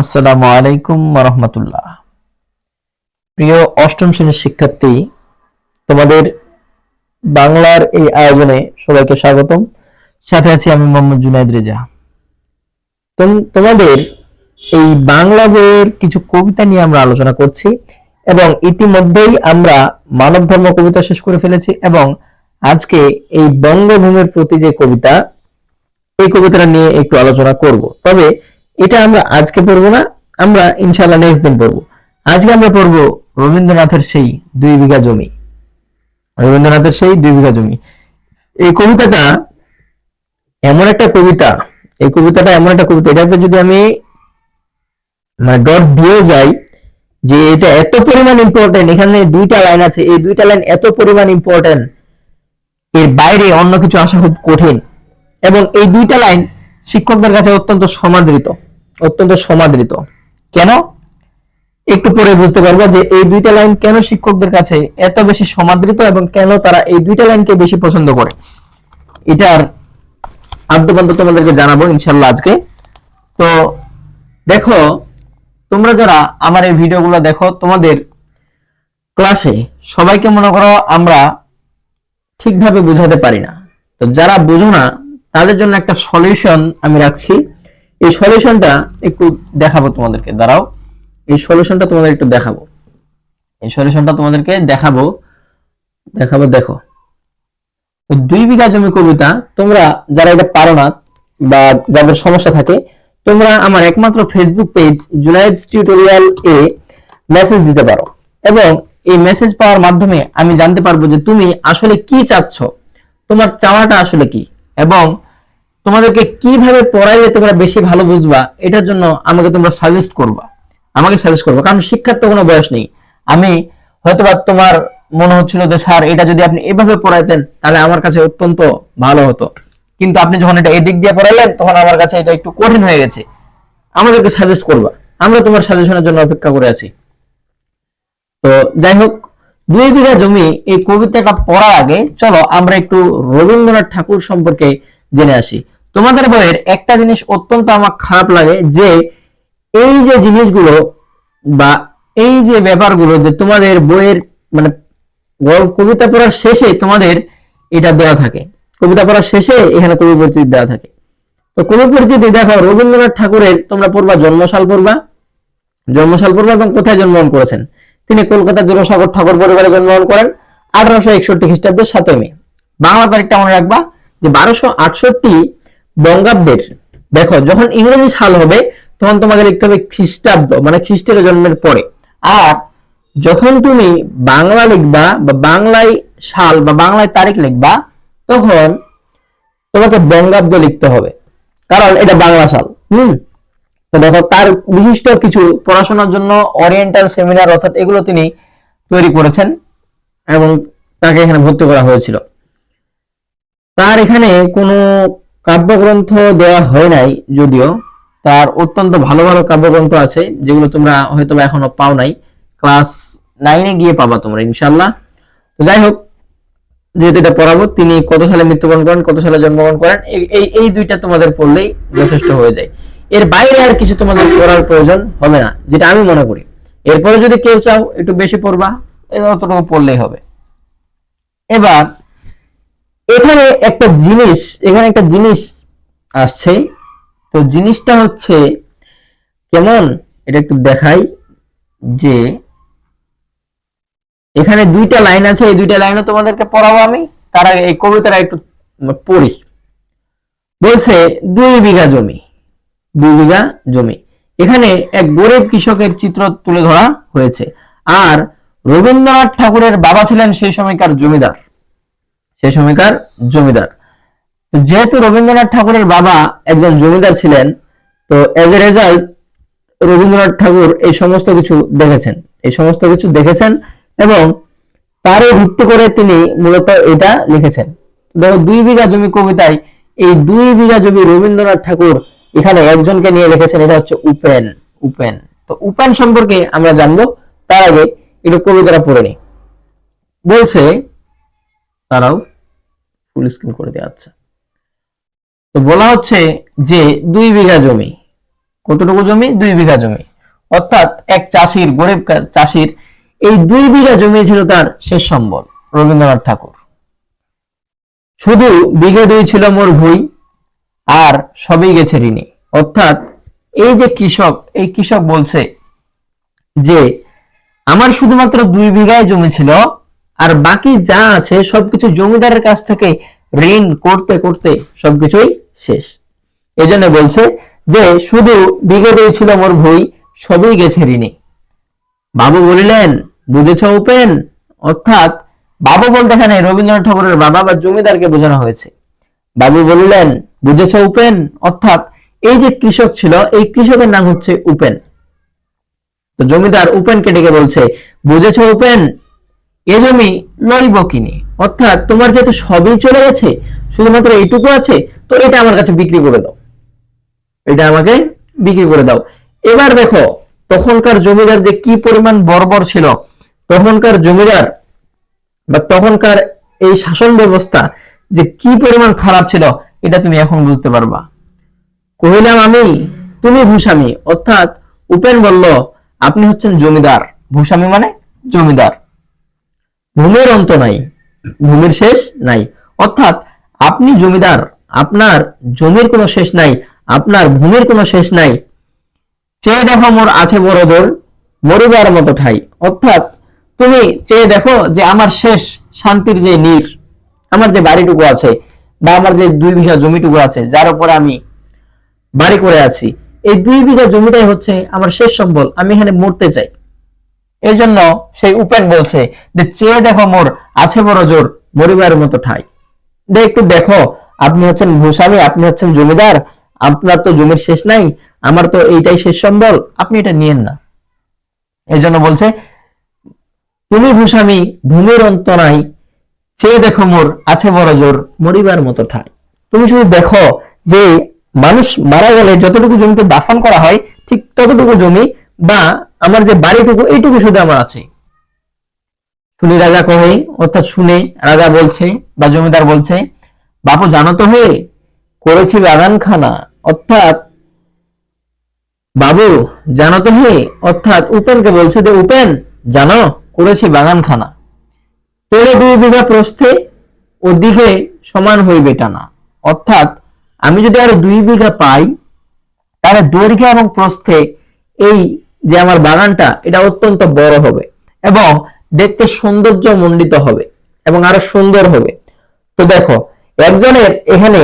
আসসালামু আলাইকুম রহমতুল্লাহ প্রিয় অষ্টম শ্রেণির শিক্ষার্থী, তোমাদের বাংলার এই আয়োজনে সবাইকে স্বাগতম। সাথে আছি আমি মোহাম্মদ জুনাইদ রেজা। তোমাদের এই বাংলা বইয়ের কিছু কবিতা নিয়ে আমরা আলোচনা করছি এবং ইতিমধ্যেই আমরা মানব ধর্ম কবিতা শেষ করে ফেলেছি এবং আজকে এই বঙ্গভূমির প্রতি যে কবিতা, এই কবিতাটা নিয়ে একটু আলোচনা করব। তবে এটা আমরা আজকে পড়ব না, আমরা ইনশাল্লাহ নেক্সট দিন পড়ব। আজকে আমরা পড়ব রবীন্দ্রনাথের সেই দুই বিঘা জমি। রবীন্দ্রনাথের সেই দুই বিঘা জমি। এই কবিতাটা এমন একটা কবিতা, এই কবিতাটা এমন একটা কবিতা, এটাতে যদি আমি মানে ডট দিয়ে যাই যে এটা এত পরিমাণ ইম্পর্টেন্ট এখানে দুইটা লাইন আছে, এই দুইটা লাইন এত পরিমাণ ইম্পর্টেন্ট এর বাইরে অন্য কিছু আসা খুব কঠিন। এবং এই দুইটা লাইন শিক্ষকদের কাছে অত্যন্ত সমাদৃত অত্যন্ত সমাদৃত। কেন? একটু পরে বুঝতে পারব যে এই দুইটা লাইন কেন শিক্ষকদের কাছে এত বেশি সমাদৃত এবং কেন তারা এই দুইটা লাইনকে বেশি পছন্দ করে? এটার আদ্যপান্ত তোমাদেরকে জানাব ইনশাল্লাহ আজকে। তো দেখো, তোমরা যারা আমার এই ভিডিওগুলো দেখো, তোমাদের ক্লাসে সবাইকে মনে করো আমরা ঠিকভাবে বোঝাতে পারি না। তো যারা বুঝো না তাদের জন্য একটা সলিউশন আমি রাখছি। এই সলিউশনটা একটু দেখাবো তোমাদেরকে, দাঁড়াও। এই সলিউশনটা তোমাদের একটু দেখাবো। এই সলিউশনটা তোমাদেরকে দেখাবো। দেখাবো, দেখো। তো দুই বিঘা জমি কবিতা, তোমরা যারা এটা পারো না বা যাদের সমস্যা থাকে, তোমরা আমার একমাত্র ফেসবুক পেজ জুনাইদ টিউটোরিয়াল এ মেসেজ দিতে পারো। এবং এই মেসেজ পাওয়ার মাধ্যমে আমি জানতে পারব যে তুমি আসলে কি চাচ্ছ। তোমার চাওয়াটা আসলে কি? এবং তোমাদেরকে কীভাবে পড়াইলে তোমরা বেশি ভালো বুঝবা, এটার জন্য আমাকে তোমরা সাজেস্ট করবা। আমাকে সাজেস্ট করবা, কারণ শিক্ষার তো কোনো বয়স নেই। আমি হয়তোবা তোমার মনে হচ্ছিল যে, স্যার, এটা যদি আপনি এভাবে পড়াইতেন, তাহলে আমার কাছে অত্যন্ত ভালো হতো। কিন্তু আপনি যখন এটা এদিক দিয়ে পড়াইলেন, তখন আমার কাছে এটা একটু কঠিন হয়ে গেছে। আমাদেরকে সাজেস্ট করবা। আমরা তোমার সাজেশনের জন্য অপেক্ষা করে আছি। তো যাই হোক দুই বিঘা জমি এই কবিতাটা পড়ার আগে চলো আমরা একটু রবীন্দ্রনাথ ঠাকুর সম্পর্কে জেনে আসি। তোমাদের বইয়ের একটা জিনিস অত্যন্ত আমার খারাপ লাগে যে এই যে জিনিসগুলো বা এই যে ব্যাপারগুলো যে তোমাদের বইয়ের মানে কবিতা পড়ার শেষে তোমাদের এটা দেওয়া থাকে। কবিতা পড়ার শেষে এখানে কবি পরিচিতি দেওয়া থাকে। তো কবি পরিচিতি দেখো, রবীন্দ্রনাথ ঠাকুরের তোমরা পড়বা, জন্মসাল পড়বা। জন্মসাল পড়বা এবং কোথায় জন্মগ্রহণ করেছেন? তিনি কলকাতার জনসাগর ঠাকুর পরিবারে জন্মগ্রহণ করেন আঠারোশো একষট্টি খ্রিস্টাব্দের সাতই মে। বাংলা তারিখটা মনে রাখবা যে বারোশো আটষট্টি বঙ্গাব্দের, দেখো, যখন ইংরেজি সাল হবে, তখন তোমাকে লিখতে হবে খ্রিস্টাব্দ মানে খ্রিস্টের জন্মের পরে। আর যখন তুমি বাংলা লিখবা বা বাংলায় সাল বা বাংলায় তারিখ লিখবা, তখন তোমাকে বঙ্গাব্দ লিখতে হবে। কারণ এটা বাংলা সাল। হুম? তো দেখো, তার বিশিষ্ট কিছু পড়াশোনার জন্য ওরিয়েন্টাল সেমিনার অর্থাৎ এগুলো তিনি তৈরি করেছেন এবং তাকে এখানে ভর্তি করা হয়েছিল। তার এখানে কোনো কাব্যগ্রন্থ দেওয়া হয় নাই যদিও। তার অত্যন্ত ভালো ভালো কাব্যগ্রন্থ আছে, যেগুলো তোমরা হয়তো এখনও পাও নাই। ক্লাস নাইনে গিয়ে পাবা তোমরা ইনশাল্লাহ যাই হোক, যেহেতু এটা পড়াবো, তিনি কত সালে মৃত্যুবরণ করেন, কত সালে জন্মগ্রহণ করেন এই এই দুইটা তোমাদের পড়লেই যথেষ্ট হয়ে যায়। এর বাইরে আর কিছু তোমাদের পড়ার প্রয়োজন হবে না, যেটা আমি মনে করি। এরপরে যদি কেউ চাও একটু বেশি পড়বা অতটুকু পড়লেই হবে। এবার, এখানে একটা জিনিস, এখানে একটা জিনিস আসছে। তো জিনিসটা হচ্ছে, কেমন? এটা একটু দেখাই যে, এখানে দুইটা লাইন আছে, এই দুইটা লাইনও তোমাদেরকে পড়াবো আমি। তার এই কবিতাটা একটু পড়ি। বলছে, দুই বিঘা জমি। দুই বিঘা জমি। এখানে এক গরিব কৃষকের চিত্র তুলে ধরা হয়েছে। আর রবীন্দ্রনাথ ঠাকুরের বাবা ছিলেন সেই সময়কার জমিদার। সেই সময়কার জমিদার। যেহেতু রবীন্দ্রনাথ ঠাকুরের বাবা একজন জমিদার ছিলেন, তো as a result Rabindranath Thakur এই সমস্ত কিছু দেখেছেন। এই সমস্ত কিছু দেখেছেন এবং তারই ভিত্তি করে তিনি মূলত এটা লিখেছেন। দেখো দুই বিঘা জমি কবিতায় এই দুই বিঘা জমি রবীন্দ্রনাথ ঠাকুর এখানে একজনকে নিয়ে লিখেছেন এটা হচ্ছে উপেন উপেন। তো উপেন সম্পর্কে আমরা জানব, তার আগে একটু কবিতাটা পড়ে নি বলছে তারাও ফুল স্ক্রিন করে দেওয়া আচ্ছা তো বলা হচ্ছে যে, দুই বিঘা জমি, কতটুকু জমি? দুই বিঘা জমি। অর্থাৎ এক চাষির, গরিব চাষির এই দুই বিঘা জমি ছিল তার শেষ সম্বল, রবীন্দ্রনাথ ঠাকুর। শুধু বিঘে দুই ছিল মোর ভুই আর সবই গেছে ঋণে। অর্থাৎ এই যে কৃষক, এই কৃষক বলছে যে, আমার শুধুমাত্র দুই বিঘায় জমি ছিল আর বাকি যা আছে সবকিছু জমিদারের কাছ থেকে ঋণ করতে করতে সবকিছুই শেষ। এই জন্য বলছে যে, শুধু বিঘে দুই ছিল মোর ভুই, সবই গেছে ঋণে। বাবু বলিলেন, বুঝেছ উপেন? অর্থাৎ বাবু বলতে এখানে রবীন্দ্রনাথ ঠাকুরের বাবা বা জমিদারকে বোঝানো হয়েছে। বাবু বললেন, বুঝেছ উপেন? অর্থাৎ এই যে কৃষক ছিল, এই কৃষকের নাম হচ্ছে উপেন। তো জমিদার উপেনকে ডেকে বলছে, বুঝেছ উপেন? এ জমি লইব কিনে। অর্থাৎ তোমার যেহেতু সবই চলে গেছে, শুধুমাত্র এইটুকু আছে, তো এটা আমার কাছে বিক্রি করে দাও। এটা আমাকে বিক্রি করে দাও। এবার দেখো, তখনকার জমিদার যে কি পরিমাণ বর্বর ছিল, তখনকার জমিদার বা তখনকার এই শাসন ব্যবস্থা যে কি পরিমাণ খারাপ ছিল, এটা তুমি এখন বুঝতে পারবা। কহিলাম, আমি, তুমি ভূস্বামী। অর্থাৎ উপেন বলল, আপনি হচ্ছেন জমিদার। ভূস্বামী মানে জমিদার। ভূমির অন্ত নাই, ভূমির শেষ নাই। অর্থাৎ আপনি জমিদার, আপনার জমির কোনো শেষ নাই, আপনার ভূমির কোনো শেষ নাই। চেয়ে দেখো মোর আছে বড় দোর মরিবার মতো ঠাই। অর্থাৎ তুমি চেয়ে দেখো যে আমার শেষ শান্তির যে নীর। আমার যে বাড়িটুকু আছে বা আমার যে দুই বিঘা জমিটুকু আছে, যার উপর আমি বাড়ি করে আছি, এই দুই বিঘা জমিটাই হচ্ছে আমার শেষ সম্বল, আমি এখানে মরতে চাই। এই জন্য সেই উপেন বলছে যে, চেয়ে দেখো মোর আছে বড় জোর, মরিবার মতো ঠাই। একটু দেখো, আপনি হচ্ছেন ভূস্বামী, আপনি হচ্ছেন জমিদার, আপনার তো জমির শেষ নাই, আমার তো এইটাই শেষ সম্বল, আপনি এটা নিয়েন না। এই জন্য বলছে, তুমি ভূস্বামী, ভূমির অন্ত নাই চেয়ে দেখো মোর আছে বড় জোর, মরিবার মতো ঠাই। তুমি শুধু দেখো যে মানুষ মারা গেলে যতটুকু জমিতে দাফন করা হয়, ঠিক ততটুকু জমি বা আমার যে বাড়িটুকু, এইটুকু শুধু আমার আছে। শুনি রাজা কহে, অর্থাৎ শুনে রাজা বলছে বা জমিদার বলছে, বাপু, জানো তো হে, করেছি বাগানখানা, অর্থাৎ বাবু, জানো তো হে, অর্থাৎ উপেনকে বলছে যে, উপেন, জানো, করেছি বাগানখানা। তেরে দুই বিঘা প্রস্থে ও দিঘে সমান হইবে টানা। অর্থাৎ আমি যদি আরও দুই বিঘা পাই, তাহলে দৈর্ঘ্য এবং প্রস্থে এই যে আমার বাগানটা, এটা অত্যন্ত বড় হবে এবং দেখতে সৌন্দর্য মণ্ডিত হবে এবং আরও সুন্দর হবে। তো দেখো, একজনের এখানে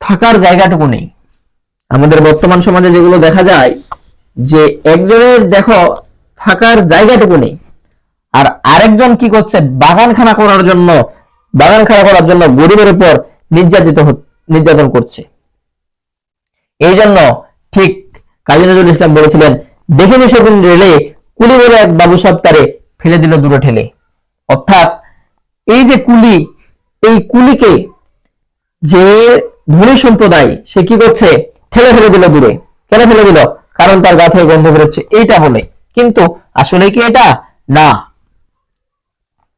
থাকার জায়গাটুকু নেই। আমাদের বর্তমান সমাজে যেগুলো দেখা যায়, যে একজনের, দেখো, থাকার জায়গাটুকু নেই। আর আরেকজন কি করছে? বাগানখানা করার জন্য, বাগানখানা করার জন্য গরিবের উপর নির্যাতিত নির্যাতন করছে। এই জন্য ঠিক কাজী নজরুল ইসলাম বলেছিলেন দেখিনি শকুন রেলে, কুলি বলে এক বাবু সব তারে ফেলে দিল দূরে ঠেলে। অর্থাৎ এই যে কুলি, এই কুলিকে যে ধনী সম্প্রদায়, সে কি করছে? ঠেলে ফেলে দিল দূরে। কেন ফেলে দিল? কারণ তার গা থেকে গন্ধ বেরোচ্ছে। এইটা বলে কিন্তু আসলে কি এটা? না।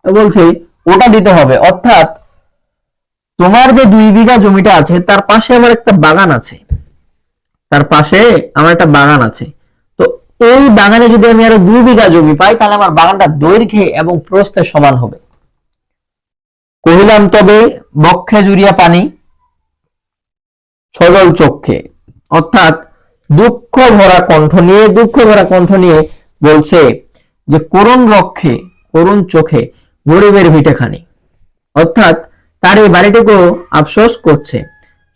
বলছে, ওটা দিতে হবে। অর্থাৎ, তোমার যে দুই বিঘা জমিটা আছে, তার পাশে আমার একটা বাগান আছে। তার পাশে আমার একটা বাগান আছে। তো এই বাগানে যদি আমি আরও দুই বিঘা জমি পাই, তাহলে আমার বাগানটা দৈর্ঘ্যে এবং প্রস্থে সমান হবে। কহিলাম, তবে বক্ষে জুড়িয়া পানি সজল চক্ষে। অর্থাৎ, দুঃখ ভরা কণ্ঠ নিয়ে, দুঃখ ভরা কণ্ঠ নিয়ে বলছে যে, করুণ রক্ষে, করুণ চোখে গরিবের ভিটেখানি। অর্থাৎ তার এই বাড়িটুকু আফসোস করছে।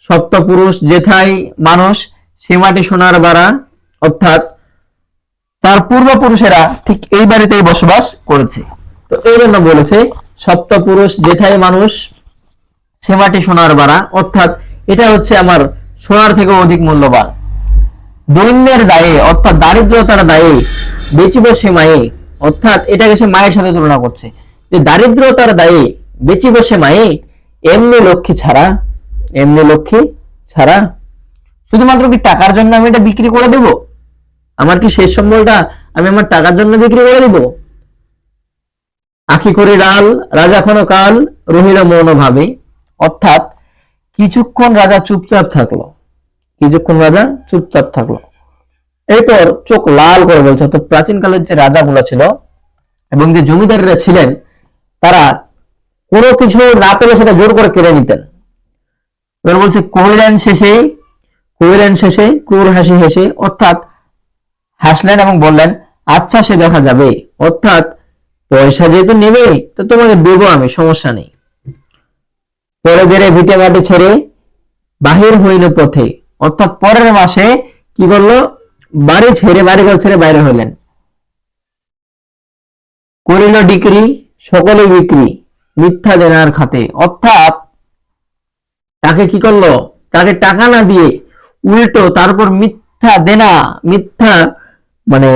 সপ্তপুরুষ যেথায় মানুষ, সে মাটি সোনার বাড়া। অর্থাৎ তার পূর্বপুরুষেরা ঠিক এই বাড়িতেই বসবাস করেছে। তো এই জন্য বলেছে সপ্তপুরুষ যেথায় মানুষ, সে মাটি সোনার বাড়া। অর্থাৎ এটা হচ্ছে আমার সোনার থেকে অধিক মূল্যবান। দৈন্যের দায়ে, অর্থাৎ দারিদ্রতার দায়ে বেচিব সে মায়ে। অর্থাৎ এটাকে সে মায়ের সাথে তুলনা করছে। যে দারিদ্রতার দায়ে বেঁচে বসে মায়ে এমনি লক্ষ্মী ছাড়া, এমনি লক্ষ্মী ছাড়া শুধুমাত্র কি টাকার জন্য আমি এটা বিক্রি করে দেব? আমার কি শেষ সম্বলটা আমি আমার টাকার জন্য বিক্রি করে দেব? আখি করে ডাল, রাজা ক্ষণ কাল, রহিল মৌন ভাবে। অর্থাৎ কিছুক্ষণ রাজা চুপচাপ থাকল। কিছুক্ষণ রাজা চুপচাপ থাকল। এরপর চোখ লাল করে বলছে, অর্থাৎ প্রাচীন কালের যে রাজাগুলো ছিল এবং যে জমিদাররা ছিলেন তারা কোনো কিছু না পেলে সেটা জোর করে কেড়ে নিতেন। এবার বলছে কহিলেন শেষে কহিলেন শেষে ক্রুর হাসি হেসে, অর্থাৎ হাসলেন এবং বললেন আচ্ছা সে দেখা যাবে। অর্থাৎ পয়সা যেহেতু নেবে, তো তোমাকে দেবো আমি, সমস্যা নেই। পরে বেড়ে ভিটে মাটি ছেড়ে বাহির হইল পথে। অর্থাৎ পরের মাসে কি করল? বাড়ি ছেড়ে বাড়ি ঘর ছেড়ে বাইরে হইলেন। করিল ডিক্রি সকলে বিক্রি, মিথ্যা দেনার খাতে। অর্থাৎ তাকে কি করল? তাকে টাকা না দিয়ে উল্টো তারপর মিথ্যা দেনা, মিথ্যা মানে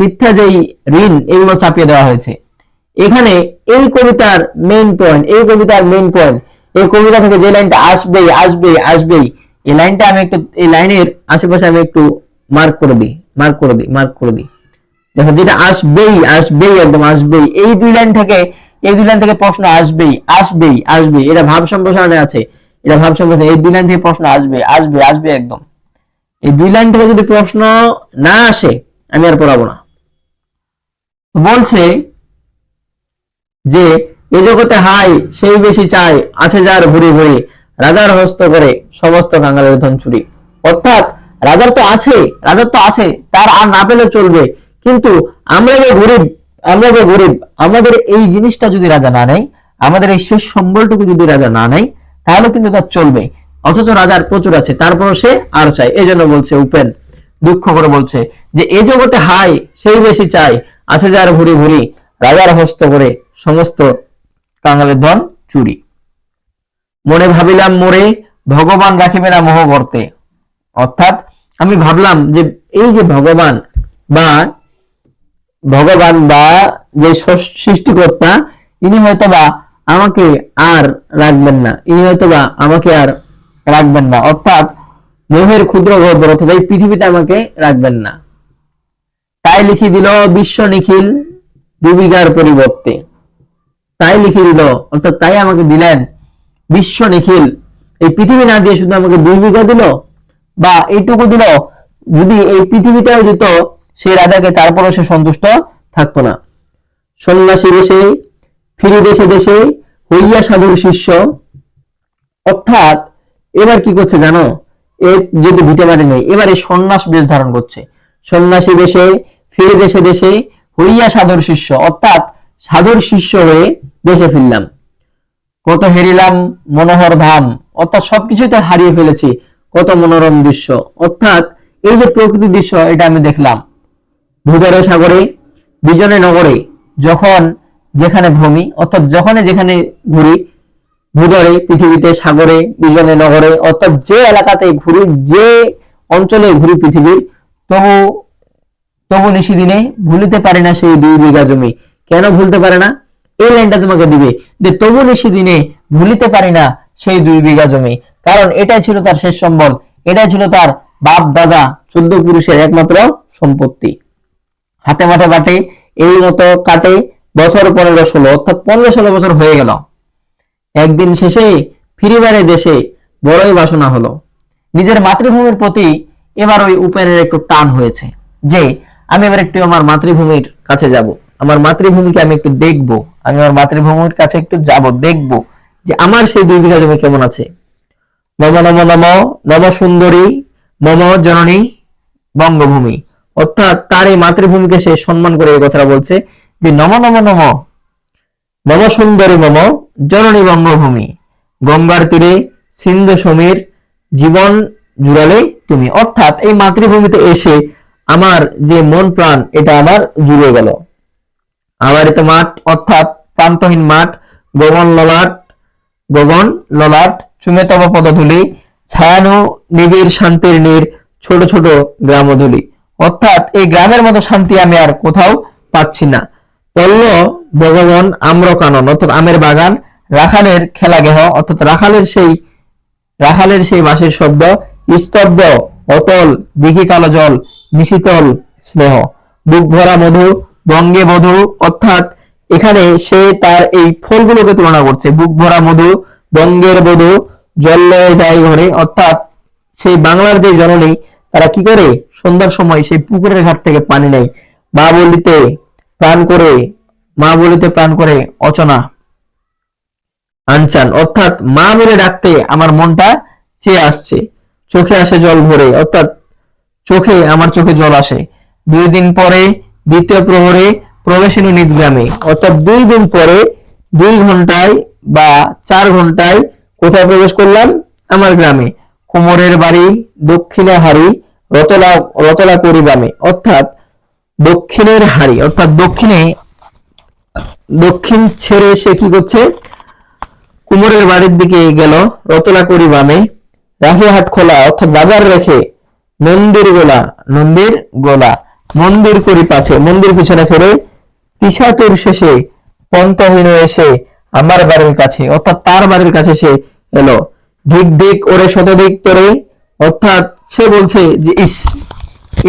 মিথ্যা যেই ঋণ এগুলো চাপিয়ে দেওয়া হয়েছে। এখানে এই কবিতার মেইন পয়েন্ট এই কবিতার মেইন পয়েন্ট এই কবিতা থেকে যে লাইনটা আসবেই আসবেই আসবেই, এই লাইনটা আমি একটু, এই লাইনের আশেপাশে আমি একটু মার্ক করে দিই মার্ক করে দিই মার্ক করে দিই। দেখো যেটা আসবেই আসবেই একদম আসবেই। এই দুই লাইন থেকে, এই দুই লাইন থেকে প্রশ্ন আসবেই আসবেই আসবেই। এটা ভাব সম্প্রসারণে আছে। এটা ভাব সম্প্রসারণ, এই দুই লাইন থেকে প্রশ্ন আসবে আসবে আসবে একদম। এই দুই লাইন থেকে যদি প্রশ্ন না আসে, আমি আর পড়াবো না। বলছে যে, এ জগতে হাই সেই বেশি চাই, আছে যার ভুরি ভুরি রাজার হস্ত করে সমস্ত কাঙ্গালের ধন চুরি। অর্থাৎ রাজার তো আছে, রাজার তো আছে, তার আর না পেলে চলবে। কিন্তু আমরা যে গরিব, আমরা যে গরিব, আমাদের এই জিনিসটা যদি রাজা না নেয়, আমাদের এই শেষ সম্বলটুকু যদি রাজা না নেয়, তাহলে কিন্তু তার চলবে। অথচ রাজার প্রচুর আছে, তারপরও সে আর চাই এই জন্য বলছে উপেন, দুঃখ করে বলছে যে, এ জগতে হাই সেই বেশি চাই। আছে যার ভুরি ভুরি রাজার হস্ত করে সমস্ত কাঙালের ধন চুরি। মনে ভাবিলাম মোরে, ভগবান রাখিবে না মোহ গর্তে অর্থাৎ আমি ভাবলাম যে, এই যে ভগবান বা ভগবান বা যে সৃষ্টিকর্তা, ইনি হয়তোবা আমাকে আর রাখবেন না, ইনি হয়তোবা আমাকে আর রাখবেন না। অর্থাৎ মোহের ক্ষুদ্র গর্ব অর্থাৎ এই পৃথিবীতে আমাকে রাখবেন না। তাই লিখে দিল বিশ্ব নিখিল দুবিঘার পরিবর্তে। তাই লিখে দিল, অর্থাৎ তাই আমাকে দিলেন বিশ্ব নিখিল। এই পৃথিবী না দিয়ে শুধু আমাকে দুই বিঘা দিল, বা এইটুকু দিল, যদি এই পৃথিবীটাও দিত সেই রাজাকে তারপরও সে সন্তুষ্ট থাকতো না। সন্ন্যাসী দেশে ফিরে দেশে দেশে হইয়া সাধুর শিষ্য। অর্থাৎ, এবার কি করছে জানো? এ যদি ভিটে মাটি নেই, এবারে সন্ন্যাস বেশ ধারণ করছে। সন্ন্যাসী দেশে ফিরে দেশে দেশে হইয়া সাধুর শিষ্য। অর্থাৎ, সাধুর শিষ্য হয়ে দেশে ফিরলাম। কত হেরিলাম মনোহর ধাম। অর্থাৎ, সবকিছুই তো হারিয়ে ফেলেছি। কত মনোরম দৃশ্য। অর্থাৎ, এই যে প্রকৃতির দৃশ্য, এটা আমি দেখলাম। ভূগরে সাগরে, বিজনে নগরে, যখন যেখানে ভূমি, অর্থাৎ যখনই যেখানে ঘুরি ভূগরে পৃথিবীতে সাগরে, বিজনে নগরে, অর্থাৎ যে এলাকাতে ঘুরি, যে অঞ্চলে ঘুরি পৃথিবীর, তবু তবু নিশি দিনে ভুলিতে পারে না সেই দুই বিঘা জমি। কেন ভুলতে পারে না? এই লাইনটা তোমাকে দিবে যে তবু নিশি দিনে ভুলিতে পারি না সেই দুই বিঘা জমি। কারণ এটাই ছিল তার শেষ সম্বল, এটাই ছিল তার বাপ দাদা চোদ্দ পুরুষের একমাত্র সম্পত্তি। হাতে মাঠে বাটে, এই মতো কাটে বছর পনেরো ষোলো, অর্থাৎ পনেরো ষোলো বছর হয়ে গেল। একদিন শেষে ফিরিবারে দেশে বড়ই বাসনা হলো। নিজের মাতৃভূমির প্রতি এবার ওই উপেনের একটু টান হয়েছে যে, আমি এবার একটু আমার মাতৃভূমির কাছে যাব। আমার মাতৃভূমিকে আমি একটু দেখব। আমি আমার মাতৃভূমির কাছে একটু যাব, দেখব যে আমার সেই দুই বিঘা জমি কেমন আছে। নম নম নম নম সুন্দরী মম জননী, বঙ্গভূমি। অর্থাৎ তার এই মাতৃভূমিকে সে সম্মান করে এই কথাটা বলছে যে নম নম নম মম সুন্দরী মম, জননী বঙ্গভূমি গঙ্গার তীরে সিন্ধু সমীর, জীবন জুড়ালে তুমি। অর্থাৎ এই মাতৃভূমিতে এসে আমার যে মন প্রাণ, এটা আমার জুড়ে গেল। আবারিত মাঠ, অর্থাৎ প্রান্তহীন মাঠ, গগন ললাট গগন ললাট চুমে তব পদধূলি, ছায়ানু নিবিড় শান্তির নীর, ছোট ছোট গ্রামধূলি। অর্থাৎ এই গ্রামের মতো শান্তি আমি আর কোথাও পাচ্ছি না। পল্ল ভগবান আম্রকানন, অর্থাৎ আমের বাগান, রাখালের খেলাগেহ, অর্থাৎ রাখালের সেই রাখালের সেই বাঁশির শব্দ, স্তব্ধ, অতল, দিঘি কালো জল, নিশীতল স্নেহ, বুক ভরা মধু, বঙ্গে মধু অর্থাৎ এখানে সে তার এই ফলগুলোকে তুলনা করছে। বুক ভরা মধু, বঙ্গের মধু জল লয়ে যায় ঘরে, অর্থাৎ সেই বাংলার যে জননী, তারা কি করে? সন্ধ্যার সময় সেই পুকুরের ঘাট থেকে পানি নেয়। মা বলিতে প্রাণ করে, মা বলিতে প্রাণ করে, অচনা। আনচান। অর্থাৎ মা বলে ডাকতে আমার মনটা চেয়ে আসছে। চোখে আসে জল ভরে, অর্থাৎ চোখে, আমার চোখে জল আসে। দুই দিন পরে, দ্বিতীয় প্রহরে প্রবেশিনী নিজ গ্রামে। অর্থাৎ দুই দিন পরে দুই ঘন্টায় বা চার ঘন্টায় কোথায় প্রবেশ করলাম? আমার গ্রামে। কোমরের বাড়ি, দক্ষিণে হাড়ি রতলা রতলা করিবামে অর্থাৎ দক্ষিণের হাড়ি, অর্থাৎ দক্ষিণে, দক্ষিণ ছেড়ে সে কি করছে? কুমোরের বাড়ির দিকে গেল, রতলা করি বামে রাহিহাট খোলা, অর্থাৎ বাজার রেখে মন্দির গোলা, নন্দির গোলা, মন্দির করি পাছে, মন্দির পিছনে ফেরে তিসাতুর শেষে পন্তহীন এসে আমার বাড়ির কাছে, অর্থাৎ তার বাড়ির কাছে সে এলো। ধিক দিক ওরে শতদিক তোরে, অর্থাৎ সে বলছে যে, ইস,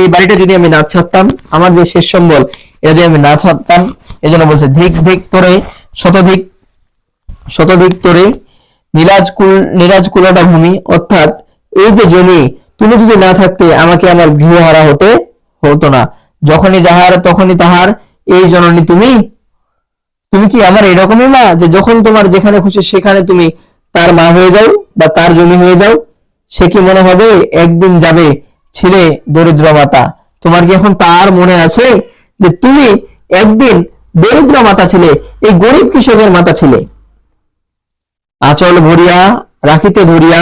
এই বাড়িটা যদি আমি না ছাড়তাম, আমার যে শেষ সম্বল, এটা যদি আমি না ছাড়তাম এই জন্য বলছে, ধিক ধিক তোরে, শতধিক শতধিক তোরে নীলাজকুল নীলাজকুলাটা ভূমি, অর্থাৎ এই যে জমি, তুমি যদি না থাকতে, আমাকে আমার গৃহহারা হতে হতো না। যখনই যাহার, তখনই তাহার, এই জননী তুমি। তুমি কি আমার এরকমই মা? যে যখন তোমার যেখানে খুশি, সেখানে তুমি তার মা হয়ে যাও বা তার জমি হয়ে যাও। সে কি মনে হবে, একদিন যাবে ছিলে দরিদ্র মাতা তোমার কি এখন তার মনে আছে যে তুমি একদিন দরিদ্র মাতা ছিলে, এই গরিব কৃষকের মাতা ছিলে? আঁচল ভরিয়া, রাখিতে ধরিয়া,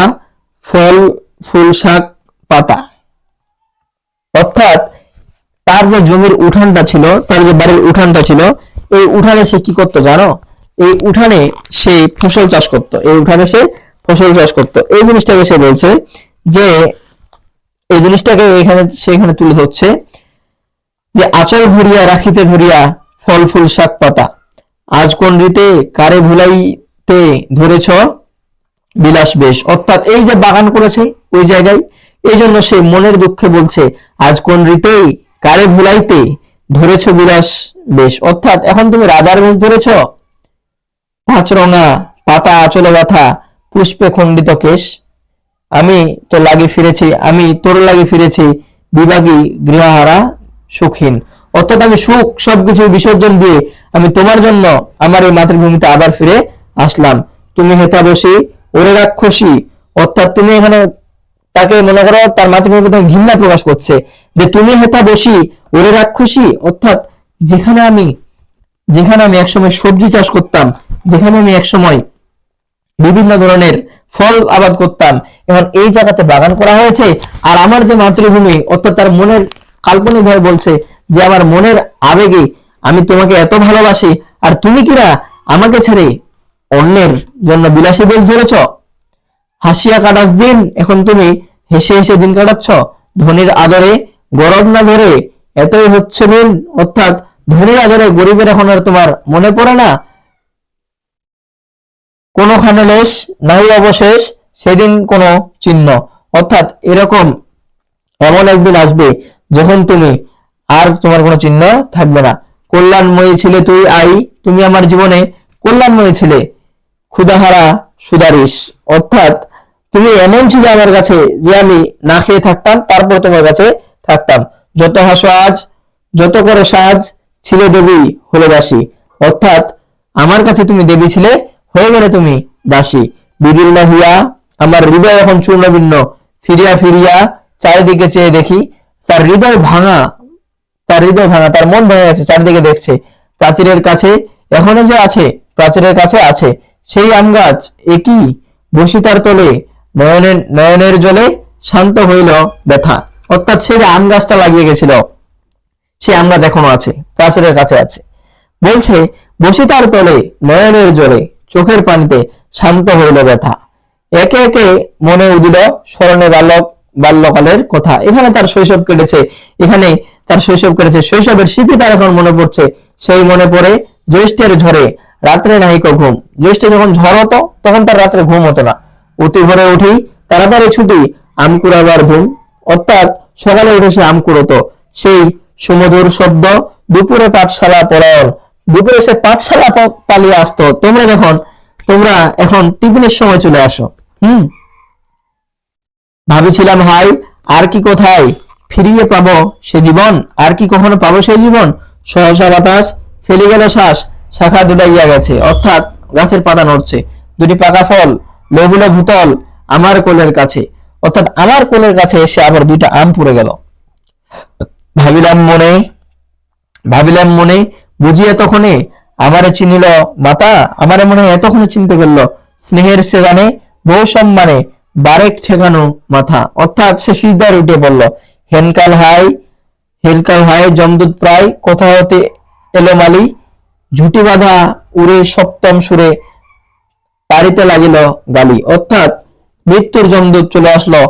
ফল, ফুল, শাক, পাতা। অর্থাৎ তার যে জমির উঠানটা ছিল, তার যে বাড়ির উঠানটা ছিল, এই উঠানে সে কি করতো জানো? এই উঠানে সে ফসল চাষ করত। এই উঠানে সে ফসল চাষ করতো। এই জিনিসটাকে সে বলছে যে, এই জিনিসটাকে এখানে সে এখানে তুলে ধরছে যে আচল ভরিয়া, রাখিতে ধরিয়া ফল, ফুল, শাক, পাতা, আজ কোন রীতে, কারে ভুলাইতে ধরেছ? বিলাস বেশ। অর্থাৎ এই যে বাগান করেছে ওই জায়গায়, এই জন্য সে মনের দুঃখে বলছে, আজ কোন রীতেই কারে ভুলাইতে ধরেছ বিলাস বেশ। অর্থাৎ এখন তুমি রাজার বেশ ধরেছ। পাঁচরঙা পাতা আচলে ব্যথা পুষ্পে খণ্ডিত কেশ। আমি তো লাগি ফিরেছি, আমি তোর লাগি ফিরেছি, বিভাগী গৃহহারা সুখহীন অর্থাৎ আমি সুখ সবকিছু বিসর্জন দিয়ে আমি তোমার জন্য আমার এই মাতৃভূমিতে আবার ফিরে আসলাম। তুমি হেতা বসি ওরে রাক্ষসী, অর্থাৎ তুমি এখানে তাকে মনে করো তার মাতৃভূমিকে তুমি ঘৃণা প্রকাশ করছে। যে তুমি হেতা বসি ওরে রাক্ষসী, অর্থাৎ যেখানে আমি যেখানে আমি একসময় সবজি চাষ করতাম, যেখানে আমি একসময় বিভিন্ন ধরনের ফল আবাদ করতাম। এখন এই জায়গাতে বাগান করা হয়েছে। আর আমার যে মাতৃভূমি, অর্থাৎ তার মনের কাল্পনিক ভাবে বলছে যে, আমার মনের আবেগে আমি তোমাকে এত ভালোবাসি। আর তুমি কিরা আমাকে ছেড়ে অন্যের জন্য বিলাসী বেশ ধরেছ? হাসিয়া কাটাস দিন, এখন তুমি হেসে হেসে দিন কাটাচ্ছ। ধনির আদরে গরব না ধরে, এতই হচ্ছে দিন অর্থাৎ ধনির আদরে গরিবের এখন আর তোমার মনে পড়ে না। কোনখানে লেশ নাই অবশেষ, সেদিন কোনো চিহ্ন। অর্থাৎ এরকম এমন একদিন আসবে যখন তুমি আর তোমার কোনো চিহ্ন থাকবে না। কল্যাণময়ী ছিলে তুই, আই, তুমি আমার জীবনে কল্যাণময়ী ছিলে ক্ষুদাহারা সুদারিস অর্থাৎ তুমি এমন ছিলে আমার কাছে যে আমি না খেয়ে থাকতাম, তারপর তোমার কাছে থাকতাম। যত হাসো আজ, যত করে সাজ, ছিলে দেবী হলে অর্থাৎ আমার কাছে তুমি দেবী ছিলে হয়ে গেলে তুমি দাসী। বিদিল্লা হিয়া, আমার হৃদয় এখন চূর্ণ ভিন্ন। ফিরিয়া ফিরিয়া চারিদিকে চেয়ে দেখি, তার হৃদয় ভাঙা, তার হৃদয় ভাঙা, তার মন ভেঙে গেছে চারিদিকে দেখছে। প্রাচীরের কাছে এখনও যে আছে, প্রাচীরের কাছে আছে। সেই আম গাছ একই বসি তার তলে নয়নের নয়নের জলে শান্ত হইল ব্যথা। অর্থাৎ সে যে আম গাছটা লাগিয়ে গেছিল সে আম গাছ এখনও আছে, প্রাচীরের কাছে আছে। বলছে, বসি তার তলে, নয়নের জলে। চোখের পানিতে শান্ত হইল ব্যথা। একে একে মনে উদিল স্মরণে বালক বাল্যকালের কথা। এখানে তার শৈশব কেটেছে। এখানে তার শৈশব কেটেছে। শৈশবের স্মৃতি তার এখন মনে পড়ছে। সেই মনে পড়ে জ্যৈষ্ঠের ঝড়ে। রাত্রে নাহিক ঘুম। জ্যৈষ্ঠে যখন ঝড় হতো, তখন তার রাত্রে ঘুম হতো না। অতি ভরে উঠি, তাড়াতাড়ি ছুটি, আম কুড়াবার ধুম। অর্থাৎ সকালে উঠে সে আম কুড়োতো। সেই সুমধুর শব্দ, দুপুরে পাঠশালা পড়ায়ন দুপুরে সে পাঠশালা পালিয়ে আসতো। তোমরা যখন, তোমরা এখন টিফিনের সময় চলে আসো। হুম? ভাবিছিলাম, হাই, আর কি কোথায় ফিরিয়ে পাবো সে জীবন? আর কি কখনো পাবো সেই জীবন? সহসা বাতাস, ফেলে গেল শ্বাস, শাখা দুলাইয়া গেছে। অর্থাৎ গাছের পাতা নড়ছে। দুটি পাকা ফল, লোভিল ভূতল আমার কোলের কাছে। অর্থাৎ আমার কোলের কাছে এসে আবার দুইটা আম পড়ে গেল। ভাবিলাম মনে ভাবিলাম মনে বুঝিয়ে আমারে চিনিল, মাতা, আমারে মনে এতক্ষণে চিনতে পারল, স্নেহের সে জানে বহু সম্মানে বারেক ঠেকানো মাথা। অর্থাৎ সে সিদ্ধার উঠে পড়ল। হেনকাল হাই হেনকাল হাই জমদূত প্রায়, কোথা হতে এলো মালি? ঝুটি বাঁধা উড়ে সপ্তম সুরে পারিতে লাগিল গালি। অর্থাৎ মৃত্যুর জমদূত চলে আসলো,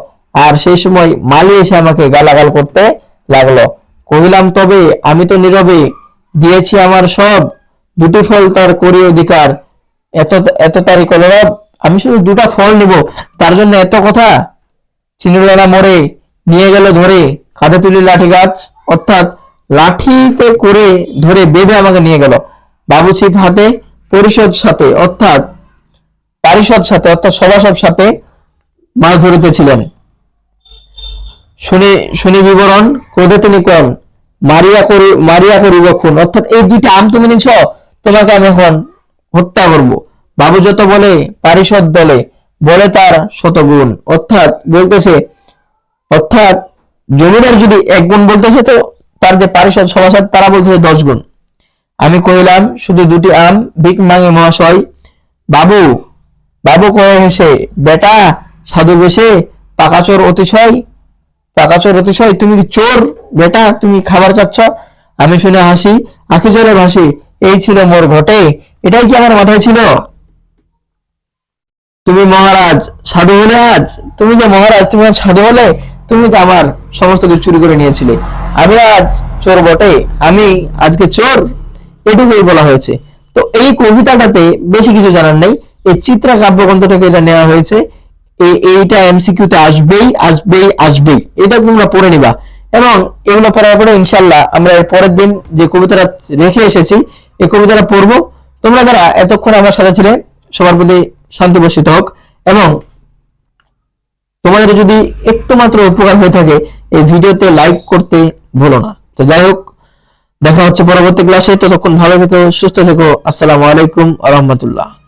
আর সেই সময় মালি এসে আমাকে গালাগাল করতে লাগল। কহিলাম, তবে আমি তো নীরবে দিয়েছি আমার সব। দুটি ফল তার করি অধিকার। এত এত তারি কলরব আমি শুধু দুটা ফল নিব। তার জন্য এত কথা। চিনিবেলা মরে, নিয়ে গেল ধরে কাঁধে তুলি লাঠি গাছ, অর্থাৎ লাঠিতে করে ধরে বেঁধে আমাকে নিয়ে গেল। বাবু ছিপ হাতে, পরিষদ সাথে, অর্থাৎ পারিষদ সাথে, অর্থাৎ সভাসদ সাথে মাছ ধরিতেছিলেন। শুনি শুনি বিবরণ, ক্রোধে তিনি কন? মারিয়া করি, মারিয়া করিব খুন। অর্থাৎ এই দুইটা আম তুমি নিছ, তোমাকে আমি এখন হত্যা করব। বাবু যত বলে পারিষদ দলে, বলে তার শতগুণ। অর্থাৎ বলতেছে, অর্থাৎ জমিদার যদি এক গুণ বলতেছে, তো তার যে পারিষদ সভাসদ তারা বলতেছে দশ গুণ। আমি কহিলাম, শুধু দুটি আম, ভিক মাঙে মহাশয়। বাবু বাবু কয়ে হেসে, বেটা, সাধু বেশে, পাকাচোর অতিশয় পাকাচোর অতিশয় তুমি কি চোর? বেটা, তুমি খাবার চাচ্ছ? আমি শুনে হাসি, আখি জোরে ভাসি, এই ছিল মোর ঘটে। এটাই কি আমার মাথায় ছিল? তুমি মহারাজ, সাধু হলে আজ? তুমি যে মহারাজ, তুমি সাধু হলে, তুমি তো আমার সমস্ত কিছু চুরি করে নিয়েছিলে। আমি আজ চোর বটে, আমি আজকে চোর, এটুকুই বলা হয়েছে। তো এই কবিতাটাতে বেশি কিছু জানার নেই, এই চিত্রা কাব্যগ্রন্থ থেকে এটা নেওয়া হয়েছে। এই- এইটা এমসিকিউতে আসবেই আসবেই আসবেই। এটা তোমরা পড়ে নিবা। এবং এগুলো পড়ার পরে ইনশাল্লাহ আমরা এর পরের দিন যে কবিতাটা রেখে এসেছি, এই কবিতাটা পড়ব। তোমরা যারা এতক্ষণ আমার সাথে ছিলে, সবার প্রতি শান্তি হোক। এবং তোমাদের যদি একটু মাত্র উপকার হয়ে থাকে, এই ভিডিওতে লাইক করতে ভুলো না। তো যাই হোক, দেখা হচ্ছে পরবর্তী ক্লাসে ততক্ষণ ভালো থেকো, সুস্থ থেকো। আসসালামু আলাইকুম রহমতুল্লাহ।